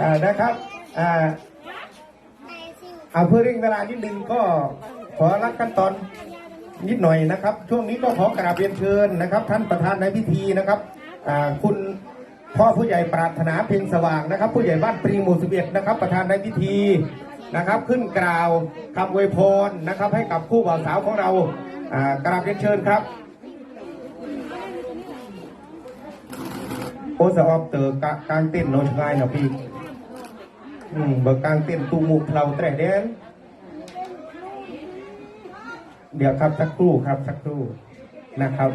อ่านะครับอ่าเอาเพื่อเร่งเวลานิดนึงก็ขอรักขั้นตอนนิดหน่อยนะครับ ช่วงนี้ก็ขอกราบเรียนเชิญนะครับ ท่านประธานในพิธีนะครับอ่าคุณพ่อผู้ใหญ่ปรารถนาเพียงสว่างนะครับ ผู้ใหญ่บ้านปรีหมู่สิบเอ็ดนะครับ ประธานในพิธีนะครับ ขึ้นกล่าวคำอวยพรนะครับ ให้กับคู่บ่าวสาวของเราอ่ากราบเรียนเชิญครับโอสออบเตอกะกลางเต้นโนชงเนาะพี่ บิกกางเต้นตูมูกเราแต่เดนเดี๋ยวครับสักครู่ครับสักครู่นะครับ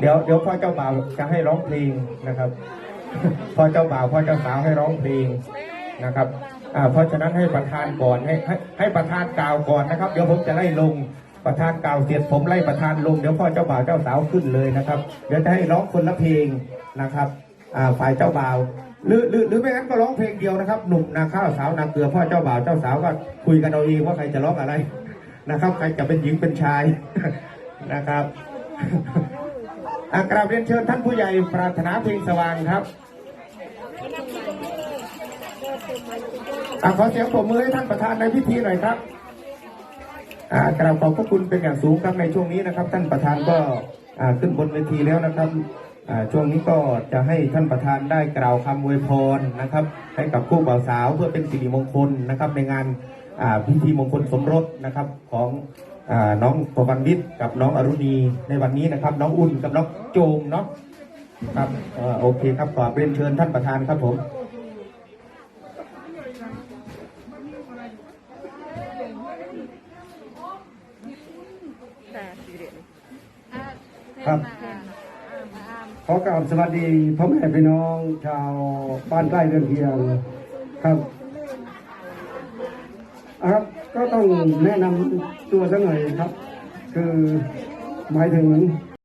เดี๋ยวเดี๋ยวพ่อเจ้าบ่าวจะให้ร้องเพลงนะครับพ่อเจ้าบ่าวพ่อเจ้าสาวให้ร้องเพลงนะครับอ่าเพราะฉะนั้นให้ประธานก่อนให้ให้ให้ประธานกล่าวก่อนนะครับ เดี๋ยวผมจะไล่ลงประธานกล่าวเสร็จผมไล่ประธานลงเดี๋ยวพ่อเจ้าบ่าวเจ้าสาวขึ้นเลยนะครับ เดี๋ยวจะให้ร้องคนละเพลงนะครับอ่าฝ่ายเจ้าบ่าว หรือหรือหรือไม่งั้นก็ร้องเพลงเดียวนะครับ หนุ่มนาข้าวสาวนาเกลือพ่อเจ้าบ่าวเจ้าสาวก็คุยกันเอาเองว่าใครจะร้องอะไรนะครับ ใครจะเป็นหญิงเป็นชายนะครับอากราบเรียนเชิญท่านผู้ใหญ่ปรารถนาเพลงสว่างครับอขอเสียงปรบมือให้ท่านประธานในพิธีหน่อยครับอากราบขอบพระคุณเป็นอย่างสูงครับในช่วงนี้นะครับ ท่านประธานก็อาขึ้นบนเวทีแล้วนะครับ ช่วงนี้ก็จะให้ท่านประธานได้กล่าวคำอวยพรนะครับ ให้กับคู่บ่าวสาวเพื่อเป็นสิริมงคลนะครับ ในงานอ่าพิธีมงคลสมรสนะครับของอ่าน้องประวันวิทย์กับน้องอรุณีในวันนี้นะครับ น้องอุ่นกับน้องโจมเนาะครับเอ่อโอเคครับขอเรียนเชิญท่านประธานครับผมครับ ขอกราบสวัสดีพ่อแม่พี่น้องชาวบ้านใกล้เรือนเคียงครับอะครับก็ต้องแนะนำตัวสักหน่อยครับ คือหมายถึง